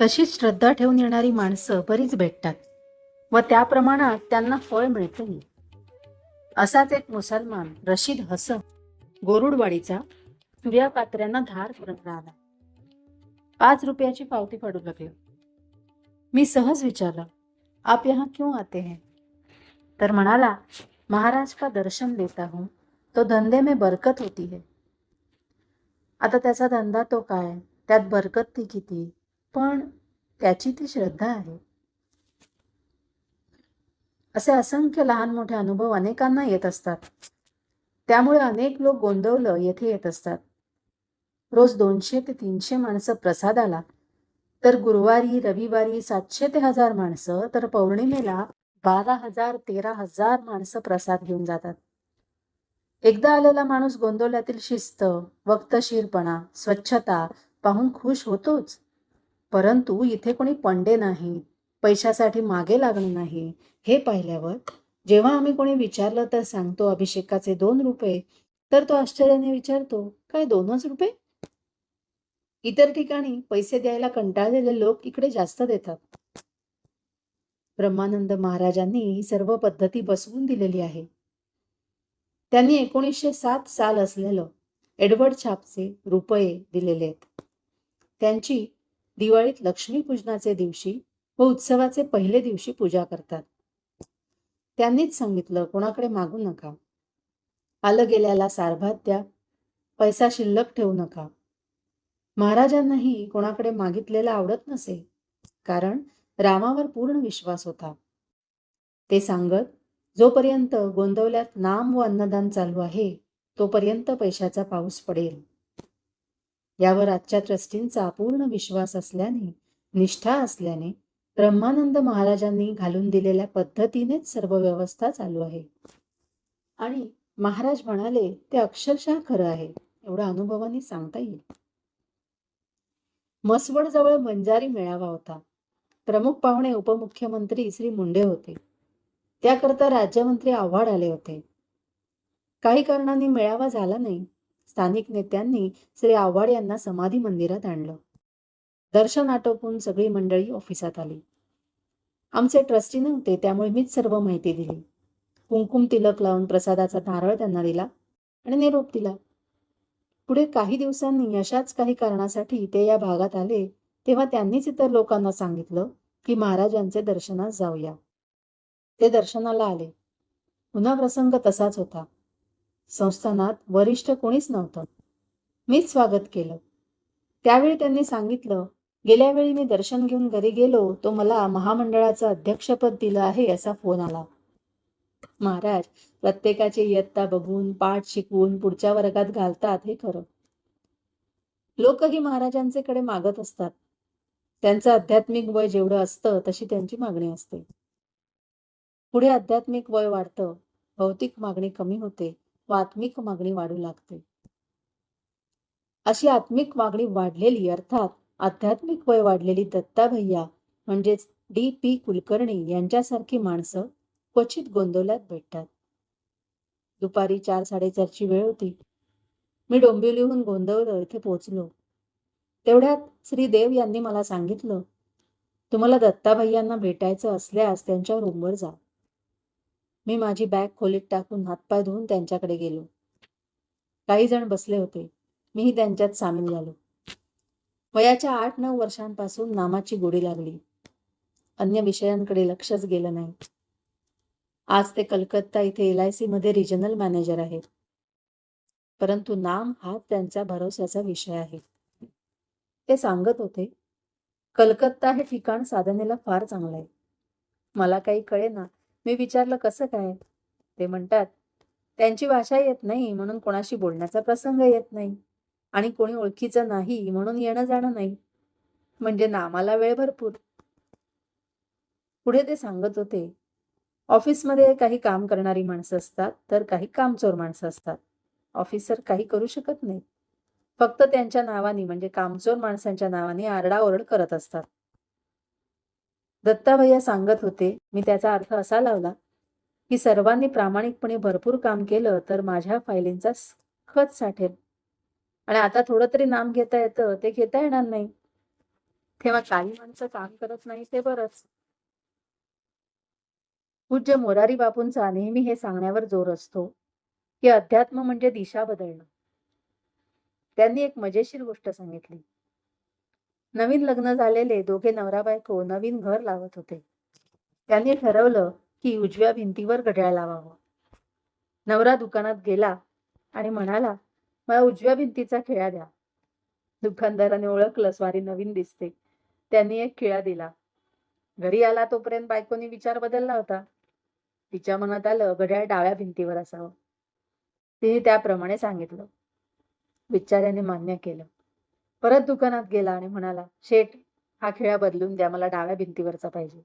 तशीच श्रद्धा ठेवून येणारी माणसं बरीच भेटतात व त्या प्रमाणात त्यांना फळ मिळतही. असाच एक मुसलमान रशीद हसन गोरुडवाडीचा सूर्या पात्र्यांना धार करत राहिला. पाच रुपयाची पावती पडू लागली. मी सहज विचारलं आप यहाँ क्यों आते हैं? तर म्हणाला महाराज का दर्शन देता हूं तो धंदे में बरकत होती है. आता त्याचा धंदा तो काय? त्यात बरकत ती किती? पण त्याची ती श्रद्धा आहे. असे असंख्य लहान मोठे अनुभव अनेकांना येत असतात. त्यामुळे अनेक लोक गोंदवलं येथे येत असतात. रोज दोनशे ते तीनशे माणसं प्रसादाला. तर गुरुवारी रविवारी सातशे ते हजार माणसं तर पौर्णिमेला बारा हजार तेरा हजार माणसं प्रसाद घेऊन जातात. एकदा आलेला माणूस गोंदवल्यातील शिस्त वक्तशीरपणा स्वच्छता पाहून खुश होतोच. परंतु इथे कोणी पंडे नाही पैशासाठी मागे लागणं नाही. हे पाहिल्यावर जेव्हा आम्ही कोणी विचारलं तर सांगतो अभिषेकाचे दोन रुपये. तर तो आश्चर्याने विचारतो काय दोनच रुपये? इतर ठिकाणी पैसे द्यायला कंटाळलेले लोक इकडे जास्त देतात. ब्रह्मानंद महाराजांनी सर्व पद्धती बसवून दिलेली आहे. त्यांनी एकोणीसशे सात साल असलेलं एडवर्ड छापचे रुपये दिलेले आहेत. त्यांची दिवाळीत लक्ष्मीपूजनाचे दिवशी व उत्सवाचे पहिले दिवशी पूजा करतात. त्यांनीच सांगितलं कोणाकडे मागू नका. आलं गेल्याला सारभात द्या. पैसा शिल्लक ठेवू नका. महाराजांनाही कोणाकडे मागितलेलं आवडत नसे कारण रामावर पूर्ण विश्वास होता. ते सांगत जोपर्यंत गोंदवल्यात नाम व अन्नदान चालू आहे तोपर्यंत पैशाचा पाऊस पडेल. यावर आजच्या ट्रस्टींचा पूर्ण विश्वास असल्याने निष्ठा असल्याने ब्रह्मानंद महाराजांनी घालून दिलेल्या पद्धतीनेच सर्व व्यवस्था चालू आहे. आणि महाराज म्हणाले ते अक्षरशः खरं आहे एवढा अनुभवाने सांगता येईल. मसवड जवळ बंजारी मेळावा होता. प्रमुख पाहुणे उपमुख्यमंत्री श्री मुंडे होते. त्याकरता राज्यमंत्री आव्हाड आले होते. काही कारणांनी मेळावा झाला नाही. स्थानिक नेत्यांनी श्री आव्हाड यांना समाधी मंदिरात आणलं. दर्शन आटोपून सगळी मंडळी ऑफिसात आली. आमचे ट्रस्टी नव्हते त्यामुळे मीच सर्व माहिती दिली. कुंकुम तिलक लावून प्रसादाचा नारळ त्यांना दिला आणि निरोप दिला. पुढे काही दिवसांनी अशाच काही कारणासाठी ते या भागात आले तेव्हा त्यांनीच इतर लोकांना सांगितलं की महाराजांचे दर्शनास जाऊया. ते दर्शनाला आले. पुन्हा प्रसंग तसाच होता. संस्थानात वरिष्ठ कोणीच नव्हतं. मीच स्वागत केलं. त्यावेळी त्यांनी सांगितलं गेल्या वेळी मी दर्शन घेऊन घरी गेलो तो मला महामंडळाचं अध्यक्षपद दिलं आहे असा फोन आला. महाराज प्रत्येकाची इयत्ता बघून पाठ शिकवून पुढच्या वर्गात घालतात हे खरं. लोकही महाराजांचे कडे मागत असतात. त्यांचं आध्यात्मिक वय जेवढं असतं तशी त्यांची मागणी असते. पुढे आध्यात्मिक वय वाढतं भौतिक मागणी कमी होते व आत्मिक मागणी वाढू लागते. अशी आत्मिक मागणी वाढलेली अर्थात आध्यात्मिक वय वाढलेली दत्ता भैया म्हणजेच डी पी कुलकर्णी यांच्यासारखी माणसं क्वचित गोंदवल्यात भेटतात. दुपारी चार साडेचारची वेळ होती. मी डोंबिवलीहून गोंदवलं इथे पोहोचलो. तेवढ्यात श्री देव यांनी मला सांगितलं तुम्हाला दत्ताभाईयांना भेटायचं असल्यास त्यांच्या रूमवर जा. मी माझी बॅग खोलीत टाकून हातपाय धुवून त्यांच्याकडे गेलो. काही जण बसले होते. मीही त्यांच्यात सामील झालो. वयाच्या आठ नऊ वर्षांपासून नामाची गोडी लागली. अन्य विषयांकडे लक्षच गेलं नाही. आज ते कलकत्ता इथे एल आय सी मध्ये रिजनल मॅनेजर आहेत. परंतु नाम हा त्यांच्या भरोश्याचा विषय आहे. ते सांगत होते कलकत्ता हे ठिकाण साधनेला फार चांगलं आहे. मला काही कळे ना मी विचारलं कसं काय? ते म्हणतात त्यांची भाषा येत नाही म्हणून कोणाशी बोलण्याचा प्रसंग येत नाही. आणि कोणी ओळखीचं नाही म्हणून येणं जाणं नाही. म्हणजे नामाला वेळ भरपूर. पुढे ते सांगत होते ऑफिसमध्ये काही काम करणारी माणसं असतात तर काही कामचोर माणसं असतात. ऑफिसर काही करू शकत नाही फक्त त्यांच्या नावाने म्हणजे कामचोर माणसांच्या नावाने आरडाओरड करत असतात. दत्ताभैया सांगत होते मी त्याचा अर्थ असा लावला की सर्वांनी प्रामाणिकपणे भरपूर काम केलं तर माझ्या फायलींचा खत साठेल. आणि आता थोडं तरी नाम घेता येतं ते घेता येणार नाही. तेव्हा काही माणसं काम करत नाही ते बरंच. पूज्य मोरारी बापूंचा नेहमी हे सांगण्यावर जोर असतो की अध्यात्म म्हणजे दिशा बदलणं. त्यांनी एक मजेशीर गोष्ट सांगितली. नवीन लग्न झालेले दोघे नवरा बायको नवीन घर लावत होते. त्यांनी ठरवलं की उजव्या भिंतीवर घड्याळ लावावं. नवरा दुकानात गेला आणि म्हणाला मला उजव्या भिंतीचा खिळा द्या. दुकानदाराने ओळखलं स्वारी नवीन दिसते. त्यांनी एक खिळा दिला. घरी आला तोपर्यंत बायकोनी विचार बदलला होता. तिच्या मनात आलं घड्याळ डाव्या भिंतीवर असावं. तिने त्याप्रमाणे सांगितलं. बिचाऱ्याने मान्य केलं. परत दुकानात गेला आणि म्हणाला शेठ हा खिळा बदलून द्या मला डाव्या भिंतीवरचा पाहिजे.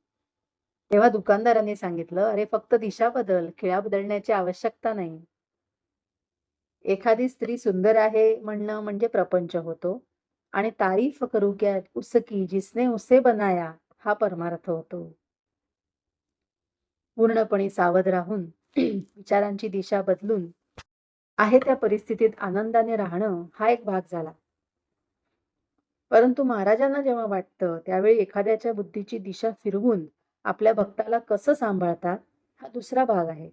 तेव्हा दुकानदाराने सांगितलं अरे फक्त दिशा बदल खिळा बदलण्याची आवश्यकता नाही. एखादी स्त्री सुंदर आहे म्हणणं म्हणजे प्रपंच होतो. आणि तारीफ करू क्या उसकी जिसने उसे बनाया हा परमार्थ होतो. पूर्णपणे सावध राहून विचारांची दिशा बदलून आहे त्या परिस्थितीत आनंदाने राहणं हा एक भाग झाला. परंतु महाराजांना जेव्हा वाटतं त्यावेळी एखाद्याच्या बुद्धीची दिशा फिरवून आपल्या भक्ताला कसं सांभाळतात हा दुसरा भाग आहे.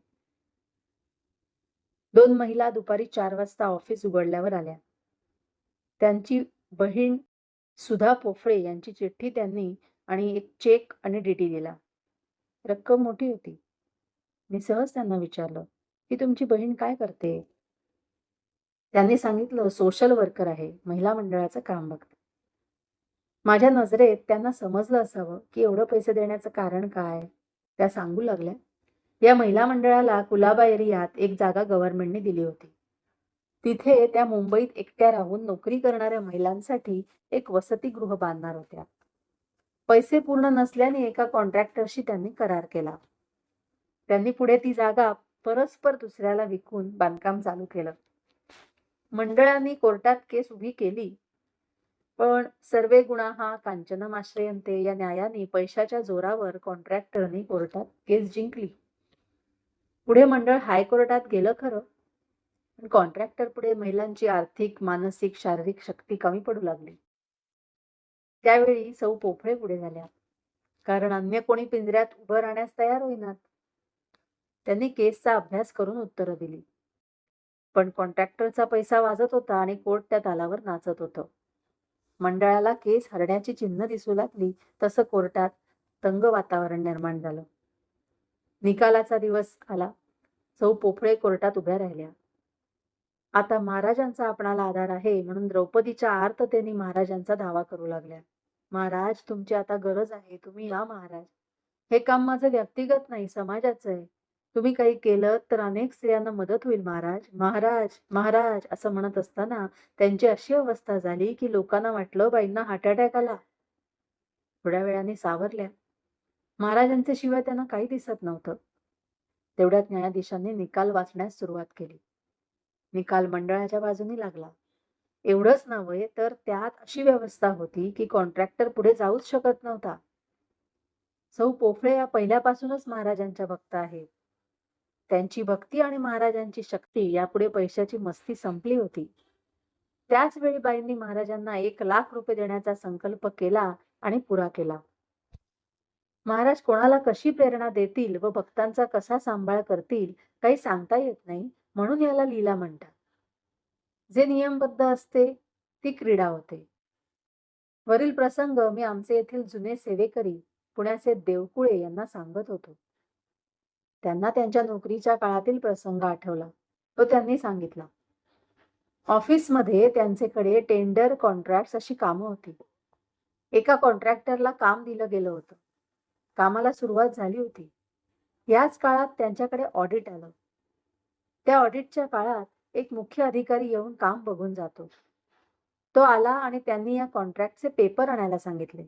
दोन महिला दुपारी चार वाजता ऑफिस उघडल्यावर आल्या. त्यांची बहीण सुधा पोफळे यांची चिठ्ठी त्यांनी आणि एक चेक आणि डीटी दिला. रक्कम मोठी होती. मी सहज त्यांना विचारलं की तुमची बहीण काय करते? त्यांनी सांगितलं सोशल वर्कर आहे महिला मंडळाचं काम बघते. माझ्या नजरेत त्यांना समजलं असावं की एवढं पैसे देण्याचं कारण काय त्या सांगू लागल्या. या महिला मंडळाला कुलाबा एरियात एक जागा गव्हर्नमेंटने दिली होती. तिथे त्या मुंबईत एकट्या राहून नोकरी करणाऱ्या महिलांसाठी एक वसतिगृह बांधणार होत्या. पैसे पूर्ण नसल्याने एका कॉन्ट्रॅक्टरशी त्यांनी करार केला. त्यांनी पुढे ती जागा परस्पर दुसऱ्याला विकून बांधकाम चालू केलं. मंडळांनी कोर्टात केस उभी केली. पण सर्वे गुणा हा कांचनमाश्रयंते या न्यायाने पैशाच्या जोरावर कॉन्ट्रॅक्टरने कोर्टात केस जिंकली. पुढे मंडळ हायकोर्टात गेलं खरं. पण कॉन्ट्रॅक्टर पुढे महिलांची आर्थिक मानसिक शारीरिक शक्ती कमी पडू लागली. त्यावेळी सौ पोफळे पुढे झाल्या कारण अन्य कोणी पिंजऱ्यात उभं राहण्यास तयार होईनात त्यांनी केसचा अभ्यास करून उत्तरं दिली. पण कॉन्ट्रॅक्टरचा पैसा वाजत होता आणि कोर्ट त्या तालावर नाचत होतं. मंडळाला केस हरण्याची चिन्ह दिसू लागली तसं कोर्टात तंग वातावरण निर्माण झालं. निकालाचा दिवस आला. सौ पोफळे कोर्टात उभ्या राहिल्या. आता महाराजांचा आपणाला आधार आहे म्हणून द्रौपदीच्या आर्ततेने महाराजांचा दावा करू लागल्या. महाराज तुमची आता गरज आहे. तुम्ही या महाराज. हे काम माझं व्यक्तिगत नाही समाजाचं आहे. तुम्ही काही केलं तर अनेक स्त्रियांना मदत होईल महाराज. महाराज महाराज असं म्हणत असताना त्यांची अशी अवस्था झाली की लोकांना वाटलं बाईंना हार्ट अटॅक आला. थोड्या वेळाने सावरल्या. महाराजांचे शिवाय त्यांना काही दिसत नव्हतं. तेवढ्यात न्यायाधीशांनी निकाल वाचण्यास सुरुवात केली. निकाल मंडळाच्या बाजूने लागला. एवढंच नव्हे तर त्यात अशी व्यवस्था होती की कॉन्ट्रॅक्टर पुढे जाऊच शकत नव्हता. सौ पोफळे या पहिल्यापासूनच महाराजांच्या भक्त आहेत. त्यांची भक्ती आणि महाराजांची शक्ती यापुढे पैशाची मस्ती संपली होती. त्याच वेळी बाईंनी महाराजांना एक लाख रुपये देण्याचा संकल्प केला आणि पुरा केला. महाराज कोणाला कशी प्रेरणा देतील व भक्तांचा कसा सांभाळ करतील काही सांगता येत नाही म्हणून याला लीला म्हणतात. जे नियमबद्ध असते ती क्रीडा होते. वरील प्रसंग मी आमचे येथील जुने सेवेकरी पुण्याचे देवकुळे यांना सांगत होतो. त्यांना त्यांच्या नोकरीच्या काळातील प्रसंग आठवला. तो त्यांनी सांगितला. ऑफिसमध्ये त्यांचेकडे टेंडर कॉन्ट्रॅक्ट अशी कामं होती. एका कॉन्ट्रॅक्टरला काम दिलं गेलं होतं. कामाला सुरुवात झाली होती. याच काळात त्यांच्याकडे ऑडिट आलं. त्या ऑडिटच्या काळात एक मुख्य अधिकारी येऊन काम बघून जातो. तो आला आणि त्यांनी या कॉन्ट्रॅक्टचे पेपर आणायला सांगितले.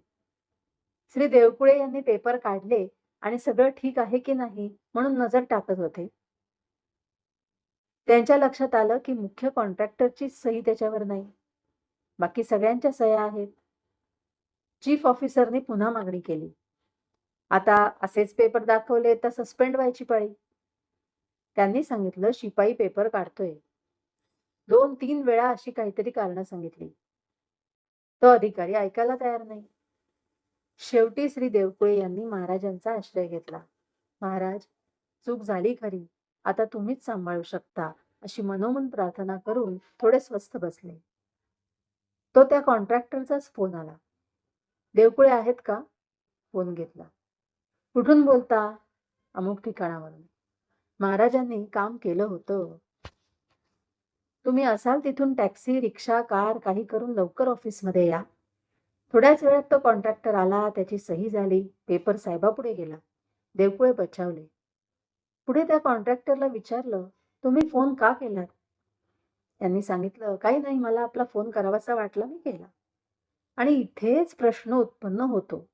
श्री देवकुळे यांनी पेपर काढले आणि सगळं ठीक आहे की नाही म्हणून नजर टाकत होते. त्यांच्या लक्षात आलं की मुख्य कॉन्ट्रॅक्टरची सही त्याच्यावर नाही. बाकी सगळ्यांच्या सह्या आहेत. चीफ ऑफिसरने पुन्हा मागणी केली. आता असेच पेपर दाखवले तर सस्पेंड व्हायची पाळी. त्यांनी सांगितलं शिपाई पेपर काढतोय. दोन तीन वेळा अशी काहीतरी कारणं सांगितली. तो अधिकारी ऐकायला तयार नाही. शेवटी श्री देवकुळे यांनी महाराजांचा आश्रय घेतला. महाराज चूक झाली खरी. आता तुम्हीच सांभाळू शकता. अशी मनोमन प्रार्थना करून थोडे स्वस्थ बसले. तो त्या कॉन्ट्रॅक्टरचाच फोन आला. देवकुळे आहेत का? फोन घेतला. कुठून बोलता? अमुक ठिकाणावरून. महाराजांनी काम केलं होतं. तुम्ही असाल तिथून टॅक्सी रिक्षा कार काही करून लवकर ऑफिसमध्ये या. थोड्याच वेळात तो कॉन्ट्रॅक्टर आला त्याची सही झाली पेपर साहेबापुढे गेला. देवकुळे बचावले. पुढे त्या कॉन्ट्रॅक्टरला विचारलं तुम्ही फोन का केलात? त्यांनी सांगितलं काही नाही मला आपला फोन करावासा वाटला मी केला. आणि इथेच प्रश्न उत्पन्न होतो.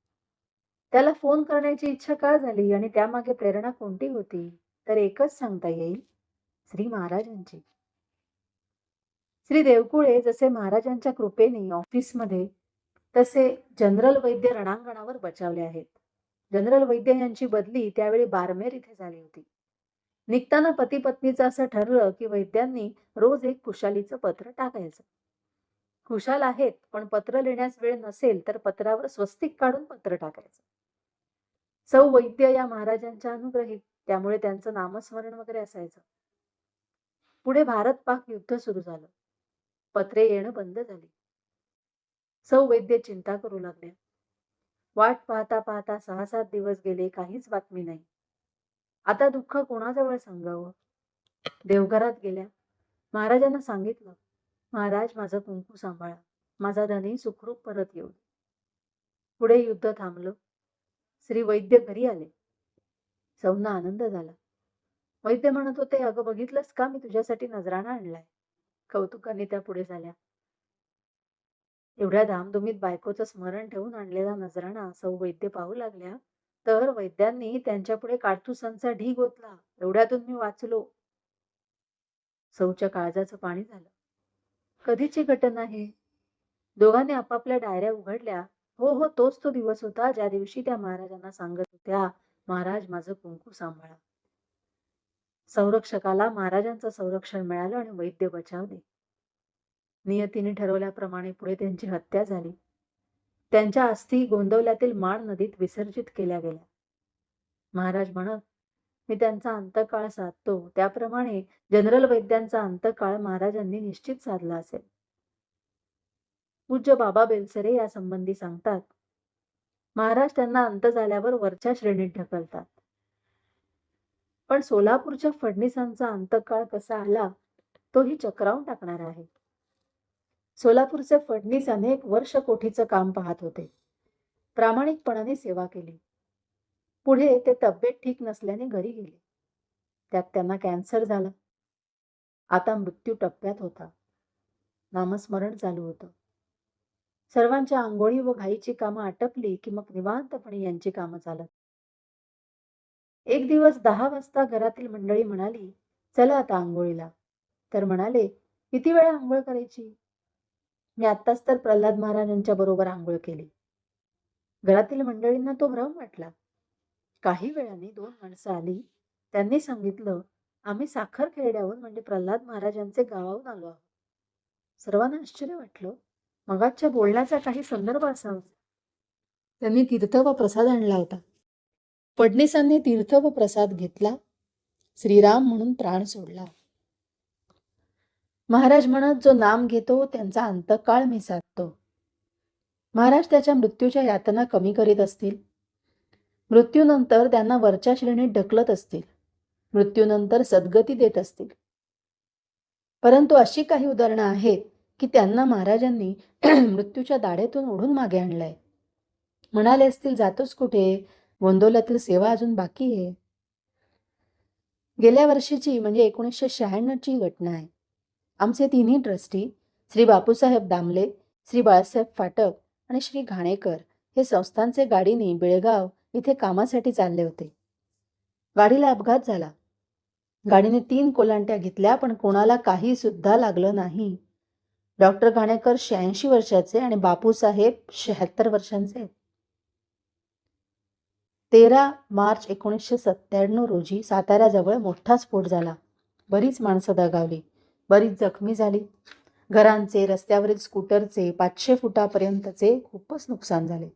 त्याला फोन करण्याची इच्छा का झाली आणि त्यामागे प्रेरणा कोणती होती तर एकच सांगता येईल श्री महाराजांची. श्री देवकुळे जसे महाराजांच्या कृपेने ऑफिसमध्ये तसे जनरल वैद्य रणांगणावर बचावले आहेत. जनरल वैद्य यांची बदली त्यावेळी बारमेर इथे झाली होती. निघताना पती पत्नीचं असं ठरलं की वैद्यांनी रोज एक खुशालीचं पत्र टाकायचं. खुशाल आहेत पण पत्र लिहिण्यास वेळ नसेल तर पत्रावर स्वस्तिक काढून पत्र टाकायचं. सौ वैद्य या महाराजांच्या अनुग्रहित त्यामुळे त्यांचं नामस्मरण वगैरे असायचं. पुढे भारत पाक युद्ध सुरू झालं. पत्रे येणं बंद झाली. सौ वैद्य चिंता करू लागल्या. वाट पाहता पाहता सहा सात दिवस गेले काहीच बातमी नाही. आता दुःख कोणाजवळ सांगावं? देवघरात गेल्या. महाराजांना सांगितलं महाराज माझं कुंकू सांभाळा. माझा धनी सुखरूप परत येऊ पुढे युद्ध थांबलं. श्री वैद्य घरी आले. सौना आनंद झाला. वैद्य म्हणत होते अगं बघितलंस का? मी तुझ्यासाठी नजराणा आणलाय. कौतुकाने त्या पुढे झाल्या. एवढ्या धामधुमीत बायकोचं स्मरण ठेवून आणलेला नजराणा सौ वैद्य पाहू लागल्या तर वैद्यांनी त्यांच्या पुढे काडतुसांचा ढीग ओतला. एवढ्यातून मी वाचलो. सौच्या काळजाचं पाणी झालं. कधीची घटना आहे दोघांनी आपापल्या डायऱ्या उघडल्या. हो हो तोच तो दिवस होता ज्या दिवशी त्या महाराजांना सांगत होत्या महाराज माझं कुंकू सांभाळा. संरक्षकाला महाराजांचं संरक्षण मिळालं आणि वैद्य बचावले. नियतीने ठरवल्याप्रमाणे पुढे त्यांची हत्या झाली. त्यांच्या अस्थी गोंदवल्यातील माण नदीत विसर्जित केल्या गेल्या. महाराज म्हणत मी त्यांचा अंतकाळ साधतो. त्याप्रमाणे जनरल वैद्यांचा अंतकाळ महाराजांनी निश्चित साधला असेल. पूज्य बाबा बेलसरे या संबंधी सांगतात महाराज त्यांना अंत झाल्यावर वरच्या श्रेणीत ढकलतात. पण सोलापूरच्या फडणीसांचा अंतकाळ कसा आला तोही चक्रावून टाकणार आहे. सोलापूरचे फडणीस अनेक वर्ष कोठीचं काम पाहत होते. प्रामाणिकपणाने सेवा केली. पुढे ते तब्येत ठीक नसल्याने घरी गेले. त्यात त्यांना कॅन्सर झाला. आता मृत्यू टप्प्यात होता. नामस्मरण चालू होतं. सर्वांच्या आंघोळी व घाईची कामं आटपली की मग निवांतपणे यांची कामं चालत एक दिवस दहा वाजता घरातील मंडळी म्हणाली चला आता आंघोळीला. तर म्हणाले किती वेळा आंघोळ करायची? मी आत्ताच तर प्रल्हाद महाराजांच्या बरोबर आंघोळ केली. घरातील मंडळींना तो भ्रम वाटला. काही वेळाने दोन माणसं आली. त्यांनी सांगितलं आम्ही साखर खेड्याहून म्हणजे प्रल्हाद महाराजांचे गावाहून आलो आहोत. सर्वांना आश्चर्य वाटलं. मगाच्या बोलण्याचा काही संदर्भ असावा. त्यांनी तीर्थ व प्रसाद आणला होता. फडणीसांनी तीर्थ व प्रसाद घेतला. श्रीराम म्हणून प्राण सोडला. महाराज म्हणत जो नाम घेतो त्यांचा अंतकाळ मी साधतो महाराज त्याच्या मृत्यूच्या यातना कमी करीत असतील. मृत्यूनंतर त्यांना वरच्या श्रेणीत ढकलत असतील. मृत्यूनंतर सद्गती देत असतील. परंतु अशी काही उदाहरणं आहेत की त्यांना महाराजांनी मृत्यूच्या दाढेतून ओढून मागे आणलंय. म्हणाले असतील जातोच कुठे? गोंदोलातील सेवा अजून बाकी आहे. गेल्या वर्षीची म्हणजे एकोणीसशे शहाण्णवची घटना आहे. आमचे तिन्ही ट्रस्टी श्री बापूसाहेब दामले श्री बाळासाहेब फाटक आणि श्री घाणेकर हे संस्थांचे गाडीने बेळगाव इथे कामासाठी चालले होते. गाडीला अपघात झाला. गाडीने तीन कोलांट्या घेतल्या पण कोणाला काही सुद्धा लागलं नाही. डॉक्टर घाणेकर शहाऐंशी वर्षाचे आणि बापूसाहेब शहात्तर वर्षांचे आहेत. तेरा मार्च एकोणीसशे सत्त्याण्णव रोजी साताऱ्याजवळ मोठा स्फोट झाला. बरीच माणसं दगावली. बरीच जखमी झाली. घरांचे रस्त्यावरील स्कूटरचे पाचशे फुटापर्यंतचे खूपच नुकसान झाले.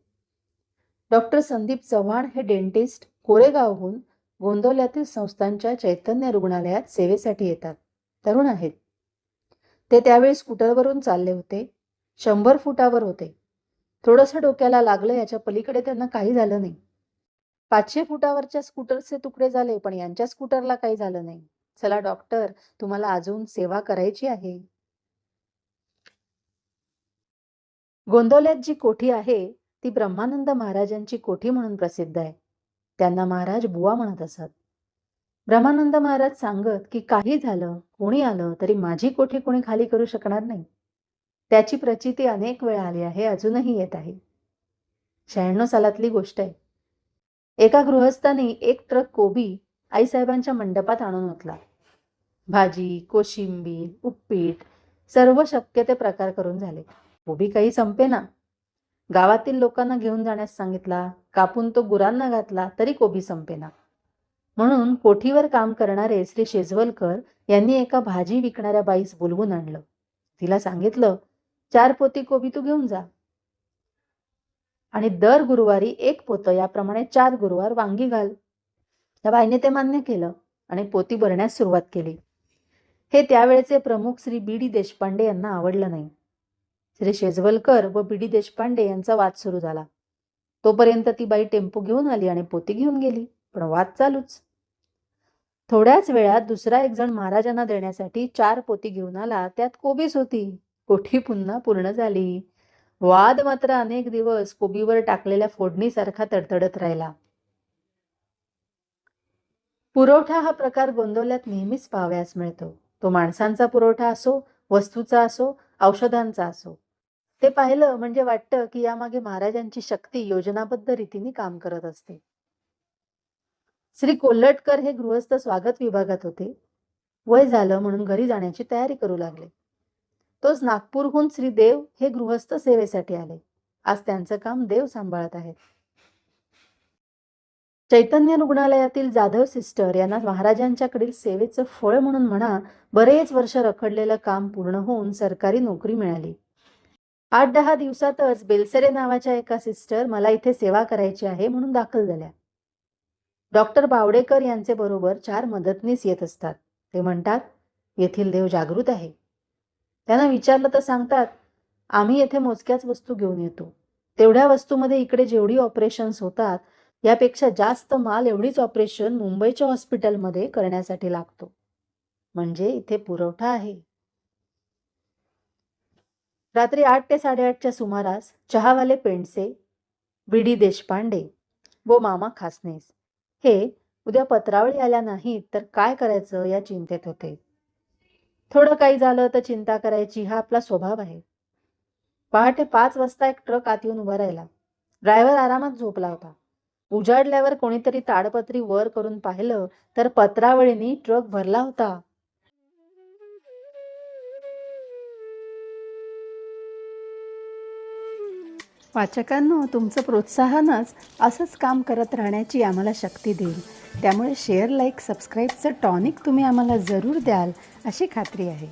डॉक्टर संदीप चव्हाण हे डेंटिस्ट कोरेगावहून गोंदवल्यातील संस्थांच्या चैतन्य रुग्णालयात सेवेसाठी येतात. तरुण आहेत. ते त्यावेळी स्कूटरवरून चालले होते. शंभर फुटावर होते. थोडंसं डोक्याला लागलं याच्या पलीकडे त्यांना काही झालं नाही. पाचशे फुटावरच्या स्कूटरचे तुकडे झाले पण यांच्या स्कूटरला काही झालं नाही. चला डॉक्टर तुम्हाला अजून सेवा करायची आहे. गोंदवल्यात जी कोठी आहे ती ब्रह्मानंद महाराजांची कोठी म्हणून प्रसिद्ध आहे. त्यांना महाराज बुवा म्हणत असत. ब्रह्मानंद महाराज सांगत की काही झालं कोणी आलं तरी माझी कोठी कोणी खाली करू शकणार नाही. त्याची प्रचिती अनेक वेळा आली आहे अजूनही येत आहे. शहाण्णव सालातली गोष्ट आहे. एका गृहस्थाने एक ट्रक कोबी आईसाहेबांच्या मंडपात आणून ओतला. भाजी कोशिंबीर उपीट सर्व शक्य ते प्रकार करून झाले. कोबी काही संपेना गावातील लोकांना घेऊन जाण्यास सांगितला कापून तो गुरांना घातला तरी कोबी संपेना म्हणून कोठीवर काम करणारे श्री शेजवलकर यांनी एका भाजी विकणाऱ्या बाईस बोलवून आणलं. तिला सांगितलं चार पोती कोबी तू घेऊन जा. आणि दर गुरुवारी एक पोतं याप्रमाणे चार गुरुवार वांगी घाल. त्या बाईने ते मान्य केलं आणि पोती भरण्यास सुरुवात केली. हे त्यावेळेचे प्रमुख श्री बी डी देशपांडे यांना आवडलं नाही. श्री शेजवलकर व बी डी देशपांडे यांचा वाद सुरू झाला. तोपर्यंत ती बाई टेम्पो घेऊन आली आणि पोती घेऊन गेली पण वाद चालूच. थोड्याच वेळात दुसरा एक जण महाराजांना देण्यासाठी चार पोती घेऊन आला. त्यात कोबीस होती. कोठी पुन्हा पूर्ण झाली. वाद मात्र अनेक दिवस कोबीवर टाकलेल्या फोडणीसारखा तडतडत राहिला. पुरवठा हा प्रकार गोंदवल्यात नेहमीच पाहावयास मिळतो. तो माणसांचा पुरवठा असो वस्तूचा असो औषधांचा असो. ते पाहिलं म्हणजे वाटतं की यामागे महाराजांची शक्ती योजनाबद्ध रीतीने काम करत असते. श्री कोल्हटकर हे गृहस्थ स्वागत विभागात होते. वय झालं म्हणून घरी जाण्याची तयारी करू लागले. तोच नागपूरहून श्री देव हे गृहस्थ सेवेसाठी आले. आज त्यांचं काम देव सांभाळत आहेत. चैतन्य रुग्णालयातील जाधव सिस्टर यांना महाराजांच्याकडील सेवेचं फळ म्हणून म्हणा बरेच वर्ष रखडलेलं काम पूर्ण होऊन सरकारी नोकरी मिळाली. आठ दहा दिवसातच बेलसरे नावाच्या एका सिस्टर मला इथे सेवा करायची आहे म्हणून दाखल झाल्या. डॉक्टर बावडेकर यांचे बरोबर चार मदतनीस येत असतात. ते म्हणतात येथील देव जागृत आहे. त्यांना विचारलं तर सांगतात आम्ही येथे मोजक्याच वस्तू घेऊन येतो. तेवढ्या वस्तूमध्ये इकडे जेवढी ऑपरेशन्स होतात यापेक्षा जास्त माल एवढीच ऑपरेशन मुंबईच्या हॉस्पिटलमध्ये करण्यासाठी लागतो. म्हणजे इथे पुरवठा आहे. रात्री आठ ते साडेआठच्या सुमारास चहावाले पेंडसे बी डी देशपांडे व मामा खासनेस हे उद्या पत्रावळी आल्या नाहीत तर काय करायचं या चिंतेत होते. थोडं काही झालं तर चिंता करायची हा आपला स्वभाव आहे. पहाटे पाच वाजता एक ट्रक आत येऊन उभा राहिला. ड्रायव्हर आरामात झोपला होता. उजाडल्यावर कोणीतरी ताडपत्री वर करून पाहिलं तर पत्रावळीने ट्रक भरला होता. वाचकांनो तुमचं प्रोत्साहनच असंच काम करत राहण्याची आम्हाला शक्ती देईल. त्यामुळे शेअर लाईक सबस्क्राईबचं टॉनिक तुम्ही आम्हाला जरूर द्याल अशी खात्री आहे.